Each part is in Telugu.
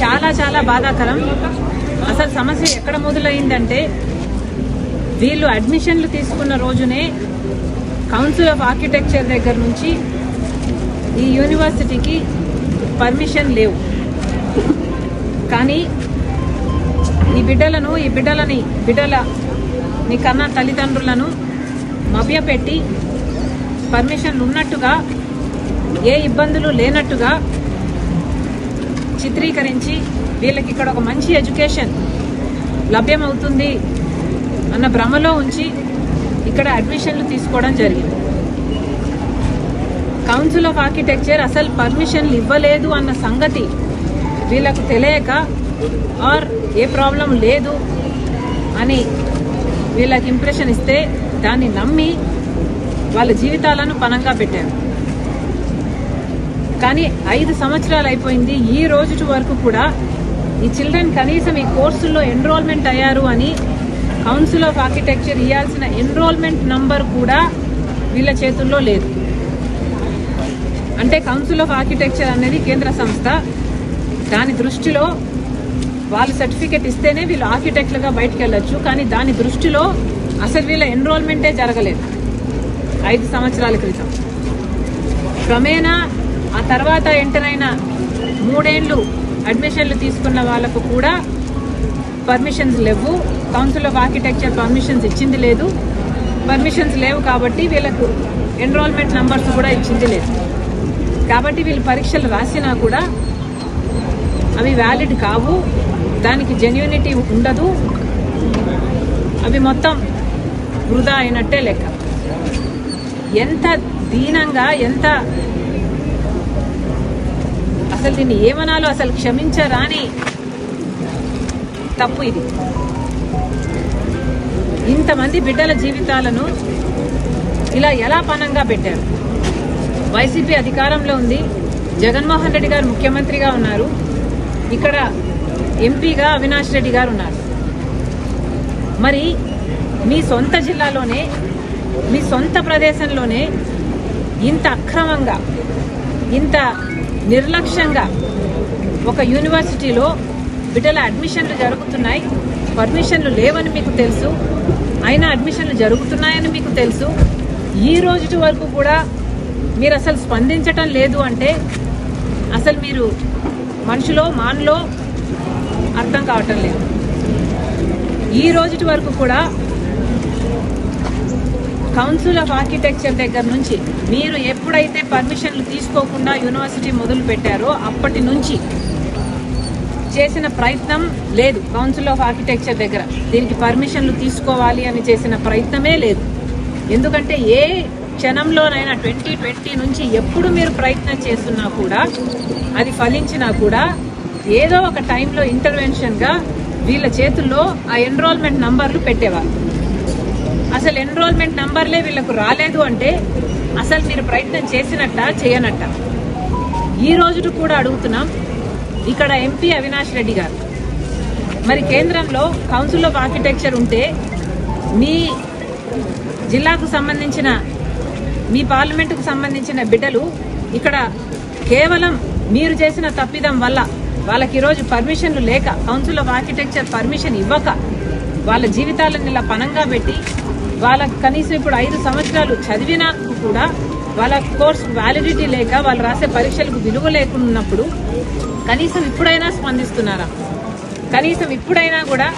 చాలా చాలా బాధాకరం. అసలు సమస్య ఎక్కడ మొదలైందంటే వీళ్ళు అడ్మిషన్లు తీసుకున్న రోజునే కౌన్సిల్ ఆఫ్ ఆర్కిటెక్చర్ దగ్గర నుంచి ఈ యూనివర్సిటీకి పర్మిషన్ లేవు. కానీ ఈ బిడ్డలను ఈ బిడ్డలని బిడ్డల నీ తల్లిదండ్రులను మభ్యపెట్టి పర్మిషన్లు ఉన్నట్టుగా ఏ ఇబ్బందులు లేనట్టుగా చిత్రీకరించి వీళ్ళకి ఇక్కడ ఒక మంచి ఎడ్యుకేషన్ లభ్యమవుతుంది అన్న భ్రమలో ఉంచి ఇక్కడ అడ్మిషన్లు తీసుకోవడం జరిగింది. కౌన్సిల్ ఆఫ్ ఆర్కిటెక్చర్ అసలు పర్మిషన్లు ఇవ్వలేదు అన్న సంగతి వీళ్ళకు తెలియక ఆర్ ఏ ప్రాబ్లం లేదు అని వీళ్ళకి ఇంప్రెషన్ ఇస్తే దాన్ని నమ్మి వాళ్ళ జీవితాలను పనంగా పెట్టారు. కానీ ఐదు సంవత్సరాలు అయిపోయింది. ఈ రోజు వరకు కూడా ఈ చిల్డ్రన్ కనీసం ఈ కోర్సుల్లో ఎన్రోల్మెంట్ అయ్యారు అని కౌన్సిల్ ఆఫ్ ఆర్కిటెక్చర్ ఇవ్వాల్సిన ఎన్రోల్మెంట్ నంబర్ కూడా వీళ్ళ చేతుల్లో లేదు. అంటే కౌన్సిల్ ఆఫ్ ఆర్కిటెక్చర్ అనేది కేంద్ర సంస్థ. దాని దృష్టిలో వాళ్ళు సర్టిఫికెట్ ఇస్తేనే వీళ్ళు ఆర్కిటెక్ట్లుగా బయటకు వెళ్ళొచ్చు. కానీ దాని దృష్టిలో అసలు వీళ్ళ ఎన్రోల్మెంటే జరగలేదు. ఐదు సంవత్సరాల క్రితం. క్రమేణా ఆ తర్వాత ఎంటర్ అయిన మూడేళ్ళు అడ్మిషన్లు తీసుకున్న వాళ్ళకు కూడా పర్మిషన్స్ లేవు. కౌన్సిల్ ఆఫ్ ఆర్కిటెక్చర్ పర్మిషన్స్ ఇచ్చింది లేదు. పర్మిషన్స్ లేవు కాబట్టి వీళ్ళకు ఎన్రోల్మెంట్ నంబర్స్ కూడా ఇచ్చింది లేదు. కాబట్టి వీళ్ళు పరీక్షలు రాసినా కూడా అవి వ్యాలిడ్ కావు. దానికి జెన్యూనిటీ ఉండదు. అవి మొత్తం వృధా అయినట్టే లెక్క. ఎంత దీనంగా ఎంత అసలు దీన్ని ఏమనాలో అసలు క్షమించరాని తప్పు ఇది. ఇంతమంది బిడ్డల జీవితాలను ఇలా ఎలా పనంగా పెట్టారు? వైసీపీ అధికారంలో ఉంది. జగన్మోహన్ రెడ్డి గారు ముఖ్యమంత్రిగా ఉన్నారు. ఇక్కడ ఎంపీగా అవినాష్ రెడ్డి గారు ఉన్నారు. మరి మీ సొంత జిల్లాలోనే మీ సొంత ప్రదేశంలోనే ఇంత అక్రమంగా ఇంత నిర్లక్ష్యంగా ఒక యూనివర్సిటీలో బిడ్డల అడ్మిషన్లు జరుగుతున్నాయి. పర్మిషన్లు లేవని మీకు తెలుసు. అయినా అడ్మిషన్లు జరుగుతున్నాయని మీకు తెలుసు. ఈ రోజు వరకు కూడా మీరు అసలు స్పందించటం లేదు అంటే అసలు మీరు మనుషులో మానలో అర్థం కావటం లేదు. ఈ రోజు వరకు కూడా కౌన్సిల్ ఆఫ్ ఆర్కిటెక్చర్ దగ్గర నుంచి మీరు ఎప్పుడైతే పర్మిషన్లు తీసుకోకుండా యూనివర్సిటీ మొదలు పెట్టారో అప్పటి నుంచి చేసిన ప్రయత్నం లేదు కౌన్సిల్ ఆఫ్ ఆర్కిటెక్చర్ దగ్గర. దీనికి పర్మిషన్లు తీసుకోవాలి అని చేసిన ప్రయత్నమే లేదు. ఎందుకంటే ఏ క్షణంలోనైనా ట్వంటీ ట్వంటీ నుంచి ఎప్పుడు మీరు ప్రయత్నం చేస్తున్నా కూడా అది ఫలించినా కూడా ఏదో ఒక టైంలో ఇంటర్వెన్షన్గా వీళ్ళ చేతుల్లో ఆ ఎన్రోల్మెంట్ నంబర్లు పెట్టేవారు అసలు ఎన్రోల్మెంట్ నంబర్లే వీళ్ళకు రాలేదు అంటే అసలు మీరు ప్రయత్నం చేసినట్ట చేయనట్ట? ఈ రోజు కూడా అడుగుతున్నాం ఇక్కడ ఎంపీ అవినాష్ రెడ్డి గారు. మరి కేంద్రంలో కౌన్సిల్ ఆఫ్ ఆర్కిటెక్చర్ ఉంటే మీ జిల్లాకు సంబంధించిన మీ పార్లమెంటుకు సంబంధించిన బిడ్డలు ఇక్కడ కేవలం మీరు చేసిన తప్పిదం వల్ల వాళ్ళకి ఈరోజు పర్మిషన్లు లేక కౌన్సిల్ ఆఫ్ ఆర్కిటెక్చర్ పర్మిషన్ ఇవ్వక వాళ్ళ జీవితాలను ఇలా పనంగా పెట్టి వాళ్ళకి కనీసం ఇప్పుడు ఐదు సంవత్సరాలు చదివినా కూడా వాళ్ళ కోర్స్ వ్యాలిడిటీ లేక వాళ్ళు రాసే పరీక్షలకు విలువ లేకున్నప్పుడు కనీసం ఇప్పుడైనా స్పందిస్తున్నారా? కనీసం ఇప్పుడైనా కూడా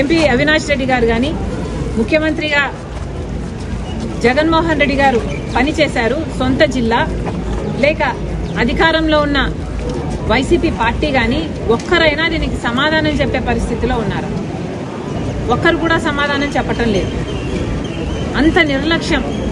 ఎంపీ అవినాష్ రెడ్డి గారు కానీ ముఖ్యమంత్రిగా జగన్మోహన్ రెడ్డి గారు పనిచేశారు సొంత జిల్లా లేక అధికారంలో ఉన్న వైసీపీ పార్టీ కానీ ఒక్కరైనా దీనికి సమాధానం చెప్పే పరిస్థితిలో ఉన్నారు? ఒక్కరు కూడా సమాధానం చెప్పటం లేదు. అంత నిర్లక్ష్యం.